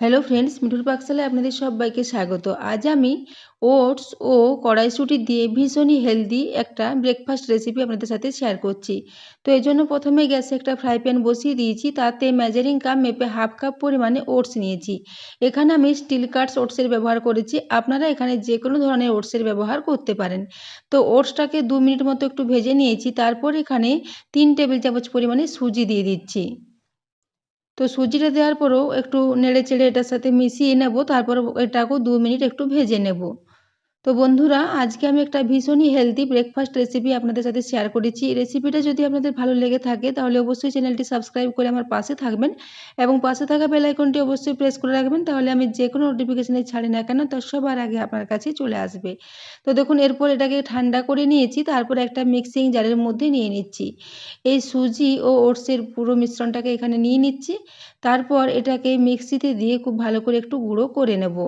Hello friends মিঠুর পাকশালায় আপনাদের সবাইকে স্বাগত। আজ আমি ওটস ও কড়াইশুঁটি দিয়ে ভীষণই হেলদি একটা ব্রেকফাস্ট রেসিপি আপনাদের সাথে শেয়ার করছি। তো এই জন্য প্রথমে গ্যাসে একটা ফ্রাই প্যান বসিয়ে দিয়েছি, তাতে মেজারিং কাপ মেপে হাফ কাপ পরিমাণে ওটস নিয়েছি। এখানে আমি স্টিল কাটস ওটসের ব্যবহার করেছি, আপনারা এখানে যে কোনো ধরনের ওটসের ব্যবহার করতে পারেন। তো ওটসটাকে দু মিনিট মতো একটু ভেজে নিয়েছি, তারপর এখানে তিন টেবিল চামচ পরিমাণে সুজি দিয়ে দিচ্ছি। তো সুজিটা দেওয়ার পরেও একটু নেড়ে চেড়ে এটার সাথে মিশিয়ে নেব, তারপর এটাকেও দু মিনিট একটু ভেজে নেব। তো বন্ধুরা, আজকে আমি একটা ভীষণই হেলদি ব্রেকফাস্ট রেসিপি আপনাদের সাথে শেয়ার করেছি। রেসিপিটা যদি আপনাদের ভালো লেগে থাকে, তাহলে অবশ্যই চ্যানেলটি সাবস্ক্রাইব করে আমার পাশে থাকবেন এবং পাশে থাকা বেলাইকনটি অবশ্যই প্রেস করে রাখবেন, তাহলে আমি যে কোনো নোটিফিকেশানে ছাড়ি না কেন তার সবার আগে আপনার কাছে চলে আসবে। তো দেখুন, এরপর এটাকে ঠান্ডা করে নিয়েছি, তারপর একটা মিক্সিং জারের মধ্যে নিয়ে নিচ্ছি। এই সুজি ও ওটসের পুরো মিশ্রণটাকে এখানে নিয়ে নিচ্ছি, তারপর এটাকে মিক্সিতে দিয়ে খুব ভালো করে একটু গুঁড়ো করে নেব।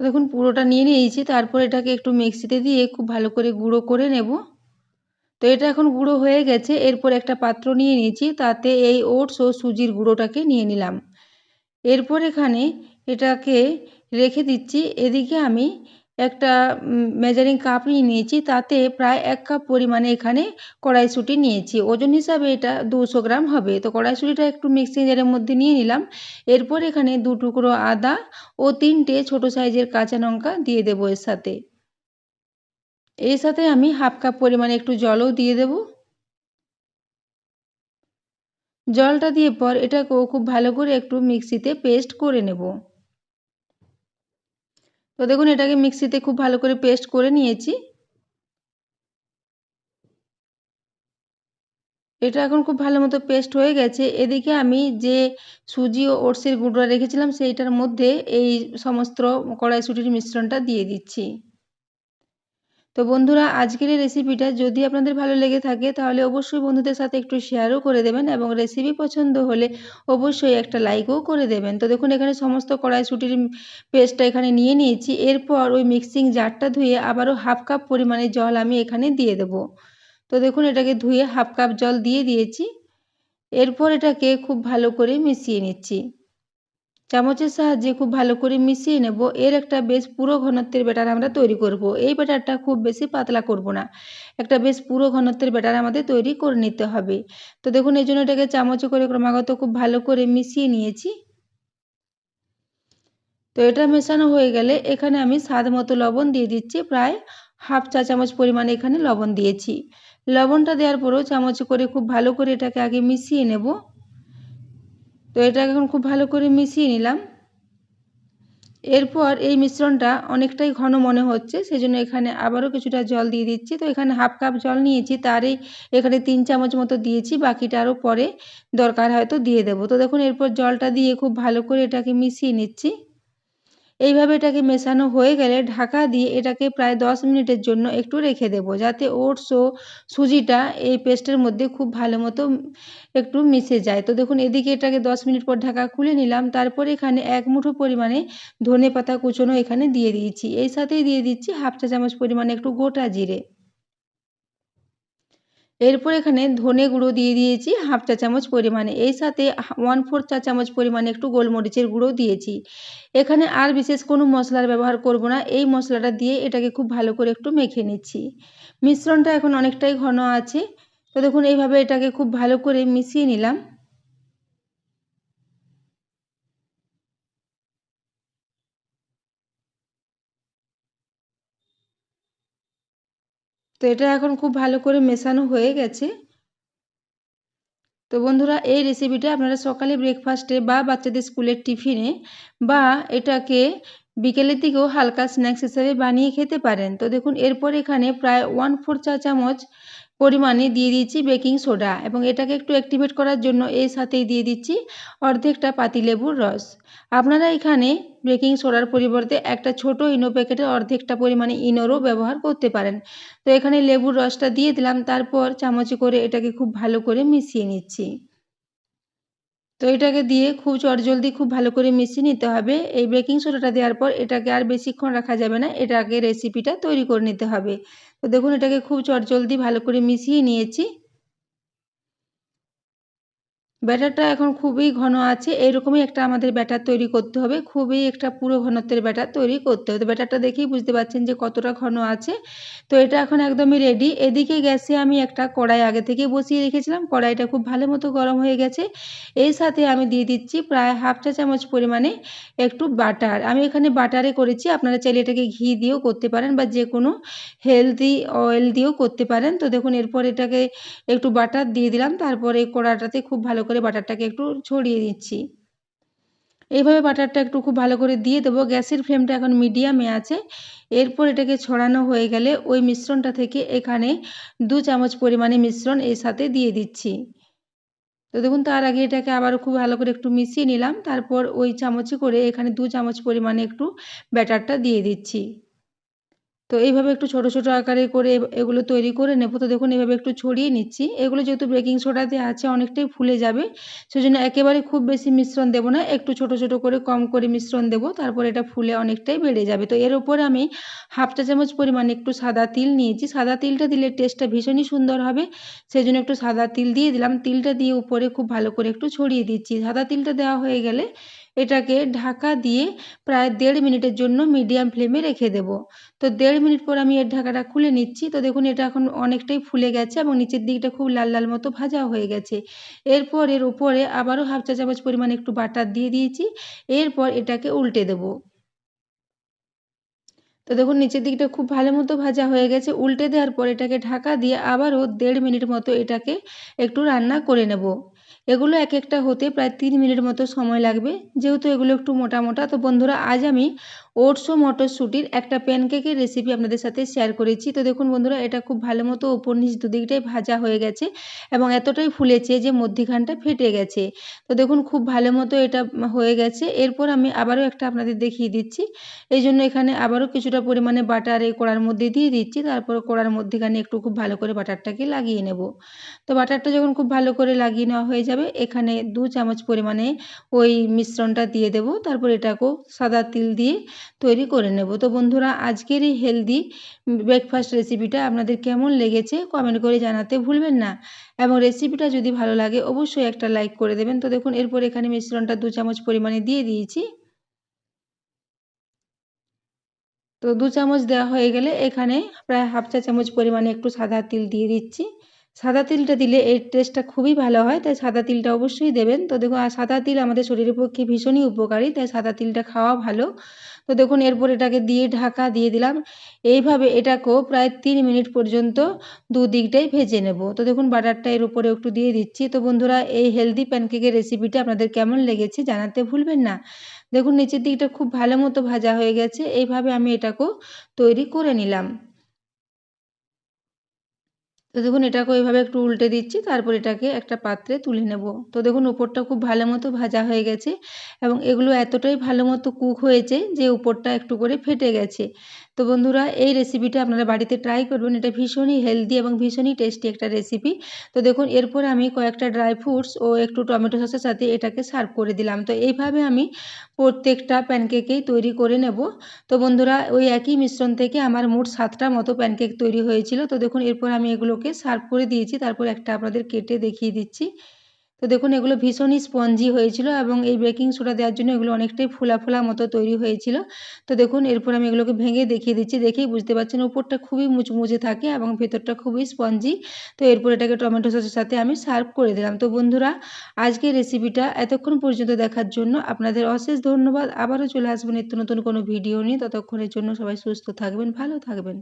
দেখুন, পুরোটা নিয়ে নিয়েছি। তারপর এটাকে একটু মিক্সিতে দিয়ে খুব ভালো করে গুঁড়ো করে নেব। তো এটা এখন গুঁড়ো হয়ে গেছে। এরপর একটা পাত্র নিয়ে নিয়েছি। তাতে এই ওটস ও সুজির গুঁড়োটাকে নিয়ে নিলাম। এরপর এখানে এটাকে রেখে দিচ্ছি। এদিকে আমি একটা মেজারিং কাপ নিয়ে নিয়েছি। তাতে প্রায় এক কাপ পরিমাণে এখানে কড়াইশুঁটি নিয়েছি। ওজন হিসাবে এটা দুশো গ্রাম হবে। তো কড়াইশুঁটিটা একটু মিক্সিং জারের মধ্যে নিয়ে নিলাম। এরপর এখানে দু টুকরো আদা ও তিনটে ছোট সাইজের কাঁচা লঙ্কা দিয়ে দেবো এর সাথে। এর সাথে আমি হাফ কাপ পরিমাণে একটু জলও দিয়ে দেব। জলটা দিয়ে পর এটাকেও খুব ভালো করে একটু মিক্সিতে পেস্ট করে নেব। তো দেখুন, এটাকে মিক্সিতে খুব ভালো করে পেস্ট করে নিয়েছি। এটা এখন খুব ভালো মতো পেস্ট হয়ে গেছে। এদিকে আমি যে সুজি ও ওটসের গুঁড়োটা রেখেছিলাম, সেইটার মধ্যে এই সমস্ত কড়াইশুটির মিশ্রণটা দিয়ে দিচ্ছি। তো বন্ধুরা, আজকের এই রেসিপিটা যদি আপনাদের ভালো লেগে থাকে, তাহলে অবশ্যই বন্ধুদের সাথে একটু শেয়ারও করে দেবেন এবং রেসিপি পছন্দ হলে অবশ্যই একটা লাইকও করে দেবেন। তো দেখুন, এখানে সমস্ত কড়াইশুটির পেস্টটা এখানে নিয়ে নিয়েছি। এরপর ওই মিক্সিং জারটা ধুয়ে আবারও হাফ কাপ পরিমাণে জল আমি এখানে দিয়ে দেব। তো দেখুন, এটাকে ধুয়ে হাফ কাপ জল দিয়ে দিয়েছি। এরপর এটাকে খুব ভালো করে মিশিয়ে নিচ্ছি। চামচের সাহায্যে খুব ভালো করে মিশিয়ে নেব। এর একটা বেশ পুরো ঘনত্বের ব্যাটার আমরা তৈরি করব। এই ব্যাটারটা খুব বেশি পাতলা করব না। একটা বেশ পুরো ঘনত্বের ব্যাটার আমাদের তৈরি করে নিতে হবে। তো দেখুন, এই জন্য এটাকে চামচে করে ক্রমাগত খুব ভালো করে মিশিয়ে নিয়েছি। তো এটা মেশানো হয়ে গেলে এখানে আমি স্বাদ মতো লবণ দিয়ে দিচ্ছি। প্রায় হাফ চা চামচ পরিমাণে এখানে লবণ দিয়েছি। লবণটা দেওয়ার পরেও চামচে করে খুব ভালো করে এটাকে আগে মিশিয়ে নেব। তো এটাকে এখন খুব ভালো করে মিশিয়ে নিলাম। এরপর এই মিশ্রণটা অনেকটাই ঘন মনে হচ্ছে, সেজন্য এখানে আবারও কিছুটা জল দিয়ে দিচ্ছি। তো এখানে হাফ কাপ জল নিয়েছি, তারই এখানে তিন চামচ মতো দিয়েছি, বাকিটা আরও পরে দরকার হয়তো দিয়ে দেবো। তো দেখুন, এরপর জলটা দিয়ে খুব ভালো করে এটাকে মিশিয়ে নিচ্ছি। এইভাবে এটাকে মেশানো হয়ে গেলে ঢাকা দিয়ে এটাকে প্রায় দশ মিনিটের জন্য একটু রেখে দেবো, যাতে ওটস ও সুজিটা এই পেস্টের মধ্যে খুব ভালো মতো একটু মিশে যায়। তো দেখুন, এদিকে এটাকে দশ মিনিট পর ঢাকা খুলে নিলাম, তারপর এখানে এক মুঠো পরিমাণে ধনে পাতা কুচনো এখানে দিয়ে দিয়েছি। এই সাথেই দিয়ে দিচ্ছি হাফ চা চামচ পরিমাণে একটু গোটা জিরে। এরপর এখানে ধনে গুঁড়ো দিয়ে দিয়েছি, হাফ চা চামচ পরিমাণে। এই সাথে ওয়ান ফোর চা চামচ পরিমাণে একটু গোলমরিচের গুঁড়ো দিয়েছি। এখানে আর বিশেষ কোনো মশলার ব্যবহার করব না, এই মশলাটা দিয়ে এটাকে খুব ভালো করে একটু মেখে নিচ্ছি। মিশ্রণটা এখন অনেকটাই ঘন আছে, তো দেখুন এইভাবে এটাকে খুব ভালো করে মিশিয়ে নিলাম। তো এটা এখন খুব ভালো করে মেশানো হয়ে গেছে। তো বন্ধুরা, এই রেসিপিটা আপনারা সকালে ব্রেকফাস্টে বা বাচ্চাদের স্কুলের টিফিনে বা এটাকে বিকেলের দিকেও হালকা স্ন্যাক্স হিসাবে বানিয়ে খেতে পারেন। তো দেখুন, এরপর এখানে প্রায় ওয়ান ফোর চা চামচ পরিমাণে দিয়ে দিচ্ছি বেকিং সোডা এবং এটাকে একটু অ্যাক্টিভেট করার জন্য এর সাথেই দিয়ে দিচ্ছি অর্ধেকটা পাতিলেবুর রস। আপনারা এখানে বেকিং সোডার পরিবর্তে একটা ছোট ইনো প্যাকেটের অর্ধেকটা পরিমাণে ইনোরও ব্যবহার করতে পারেন। তো এখানে লেবুর রসটা দিয়ে দিলাম, তারপর চামচে করে এটাকে খুব ভালো করে মিশিয়ে নিচ্ছি। তো এটাকে দিয়ে খুব চটজলদি খুব ভালো করে মিশিয়ে নিতে হবে। এই বেকিং সোডাটা দেওয়ার পর এটাকে আর বেশিক্ষণ রাখা যাবে না। এটাকে রেসিপিটা তৈরি করে নিতে হবে। তো দেখুন এটাকে খুব চটজলদি ভালো করে মিশিয়ে নিয়েছি। ব্যাটারটা এখন খুবই ঘন আছে এরকমই একটা আমাদের ব্যাটার তৈরি করতে হবে, খুবই একটা পুরো ঘনত্বের ব্যাটার তৈরি করতে হবে। ব্যাটারটা দেখেই বুঝতে পারছেন যে কতটা ঘন আছে। তো এটা এখন একদমই রেডি এদিকে গ্যাসে আমি একটা কড়াই আগে থেকে বসিয়ে রেখেছিলাম, কড়াইটা খুব ভালো মতো গরম হয়ে গেছে। এই সাথে আমি দিয়ে দিচ্ছি প্রায় হাফ চা চামচ পরিমাণে একটু বাটার। আমি এখানে বাটারে করেছি, আপনারা চাইলে এটাকে ঘি দিয়েও করতে পারেন বা যে কোনো হেলদি অয়েল দিয়েও করতে পারেন। তো দেখুন, এরপর এটাকে একটু বাটার দিয়ে দিলাম, তারপরে কড়াটাতে খুব ভালো করে বাটারটাকে একটু ছড়িয়ে দিচ্ছি। এইভাবে বাটারটা একটু খুব ভালো করে দিয়ে দেবো। গ্যাসের ফ্লেমটা এখন মিডিয়ামে আছে। এরপর এটাকে ছড়ানো হয়ে গেলে ওই মিশ্রণটা থেকে এখানে দু চামচ পরিমাণে মিশ্রণ এর সাথে দিয়ে দিচ্ছি। তো দেখুন, তার আগে এটাকে আবারও খুব ভালো করে একটু মিশিয়ে নিলাম। তারপর ওই চামচে করে এখানে দু চামচ পরিমাণে একটু ব্যাটারটা দিয়ে দিচ্ছি। তো এইভাবে একটু ছোট ছোট আকারে করে এগুলো তৈরি করে নেব। তো দেখুন, এইভাবে একটু ছড়িয়ে নিচ্ছি। এগুলো যেহেতু বেকিং সোডাতে আছে, অনেকটাই ফুলে যাবে। সেজন্য একেবারে খুব বেশি মিশ্রণ দেবো না। একটু ছোট ছোট করে কম করে মিশ্রণ দেবো। তারপর এটা ফুলে অনেকটাই বেড়ে যাবে। তো এর উপরে আমি হাফ চা চামচ পরিমাণে একটু সাদা তিল নিয়েছি। সাদা তিলটা দিলে টেস্টটা ভীষণই সুন্দর হবে। সেই জন্য একটু সাদা তিল দিয়ে দিলাম। তিলটা দিয়ে উপরে খুব ভালো করে একটু ছড়িয়ে দিচ্ছি। সাদা তিলটা দেওয়া হয়ে গেলে এটাকে ঢাকা দিয়ে প্রায় দেড় মিনিটের জন্য মিডিয়াম ফ্লেমে রেখে দেব। তো দেড় মিনিট পর আমি এর ঢাকাটা খুলে নিচ্ছি। তো দেখুন, এটা এখন অনেকটাই ফুলে গেছে এবং নিচের দিকটা খুব লাল লাল মতো ভাজা হয়ে গেছে। এরপর এর উপরে আবারও হাফ চা চামচ পরিমাণে একটু বাটার দিয়ে দিয়েছি। এরপর এটাকে উল্টে দেবো। তো দেখুন, নিচের দিকটা খুব ভালো মতো ভাজা হয়ে গেছে। উল্টে দেওয়ার পর এটাকে ঢাকা দিয়ে আবারও দেড় মিনিট মতো এটাকে একটু রান্না করে নেব। এগুলো এক একটা হতে প্রায় তিন মিনিট মতো সময় লাগবে। যেহেতু এগুলো একটু মোটা মোটা, তো বন্ধুরা আজ আমি ওটস ও মটরশুঁটির একটা প্যানকেকের রেসিপি আপনাদের সাথে শেয়ার করেছি। তো দেখুন বন্ধুরা, এটা খুব ভালো মতো ওপর নিচ দুদিকটাই ভাজা হয়ে গেছে এবং এতটাই ফুলেছে যে মধ্যিখানটা ফেটে গেছে। তো দেখুন, খুব ভালো মতো এটা হয়ে গেছে। এরপর আমি আবারও একটা আপনাদের দেখিয়ে দিচ্ছি। এই জন্য এখানে আবারও কিছুটা পরিমাণে বাটার এই কড়ার মধ্যে দিয়ে দিচ্ছি। তারপর কড়ার মধ্যেখানে একটু খুব ভালো করে বাটারটাকে লাগিয়ে নেব। তো বাটারটা যখন খুব ভালো করে লাগিয়ে নেওয়া হয়ে যাবে, এখানে দু চামচ পরিমাণে ওই মিশ্রণটা দিয়ে দেব। তারপর এটাকেও সাদা তিল দিয়ে তৈরি করে নেব। তো বন্ধুরা, আজকের এই হেলদি ব্রেকফাস্ট রেসিপিটা আপনাদের কেমন লেগেছে কমেন্ট করে জানাতে ভুলবেন না। এবং রেসিপিটা যদি ভালো লাগে, অবশ্যই একটা লাইক করে দেবেন। তো দেখুন, এরপর এখানে মিশ্রণটা দু চামচ পরিমাণে দিয়ে দিয়েছি। তো দু চামচ দেওয়া হয়ে গেলে এখানে প্রায় হাফ চা চামচ পরিমাণে একটু সাদা তিল দিয়ে দিচ্ছি। সাদা তিলটা দিলে এর টেস্টটা খুবই ভালো হয়, তাই সাদা তিলটা অবশ্যই দেবেন। তো দেখুন, আর সাদা তিল আমাদের শরীরের পক্ষে ভীষণই উপকারী, তাই সাদা তিলটা খাওয়া ভালো। তো দেখুন, এরপর এটাকে দিয়ে ঢাকা দিয়ে দিলাম। এইভাবে এটাকেও প্রায় তিন মিনিট পর্যন্ত দুদিকটাই ভেজে নেব। তো দেখুন, বাটারটা এর উপরে একটু দিয়ে দিচ্ছি। তো বন্ধুরা, এই হেলদি প্যানকেকের রেসিপিটা আপনাদের কেমন লেগেছে জানাতে ভুলবেন না। দেখুন, নিচের দিকটা খুব ভালো মতো ভাজা হয়ে গেছে। এইভাবে আমি এটাকেও তৈরি করে নিলাম। তো দেখুন, এটাকে ওইভাবে একটু উল্টে দিচ্ছি, তারপর এটাকে একটা পাত্রে তুলে নেব। তো দেখুন, উপরটা খুব ভালো মতো ভাজা হয়ে গেছে এবং এগুলো এতটাই ভালো মতো কুক হয়েছে যে উপরটা একটু করে ফেটে গেছে। তো বন্ধুরা, এই রেসিপিটা আপনারা বাড়িতে ট্রাই করবেন এটা ভীষণই হেলদি এবং ভীষণই টেস্টি একটা রেসিপি তো দেখুন, এরপর আমি কয়েকটা ড্রাই ফ্রুটস ও একটু টমেটো সসের সাথে এটাকে সার্ভ করে দিলাম। তো এইভাবে আমি প্রত্যেকটা প্যানকেকেই তৈরি করে নেব। তো বন্ধুরা, ওই একই মিশ্রণ থেকে আমার মোট সাতটা মতো প্যানকেক তৈরি হয়েছিল। তো দেখুন, এরপর আমি এগুলোকে সার্ভ করে দিয়েছি। তারপর একটা আপনাদের কেটে দেখিয়ে দিচ্ছি। তো দেখুন, এগুলো ভীষণই স্পঞ্জি হয়েছিল এবং এই বেকিং সোডা দেওয়ার জন্য এগুলো অনেকটাই ফোলা ফোলা মতো তৈরি হয়েছিল। তো দেখুন, এরপর আমি এগুলোকে ভেঙে দেখিয়ে দিচ্ছি। দেখেই বুঝতে পারছেন, উপরটা খুবই মুচমুচে থাকে এবং ভেতরটা খুবই স্পঞ্জি। তো এরপর এটাকে টমেটো সসের সাথে আমি সার্ভ করে দিলাম। তো বন্ধুরা, আজকের রেসিপিটা এতক্ষণ পর্যন্ত দেখার জন্য আপনাদের অশেষ ধন্যবাদ। আবারও চলে আসবেন নিত্য নতুন কোনো ভিডিও নিয়ে। ততক্ষণের জন্য সবাই সুস্থ থাকবেন, ভালো থাকবেন।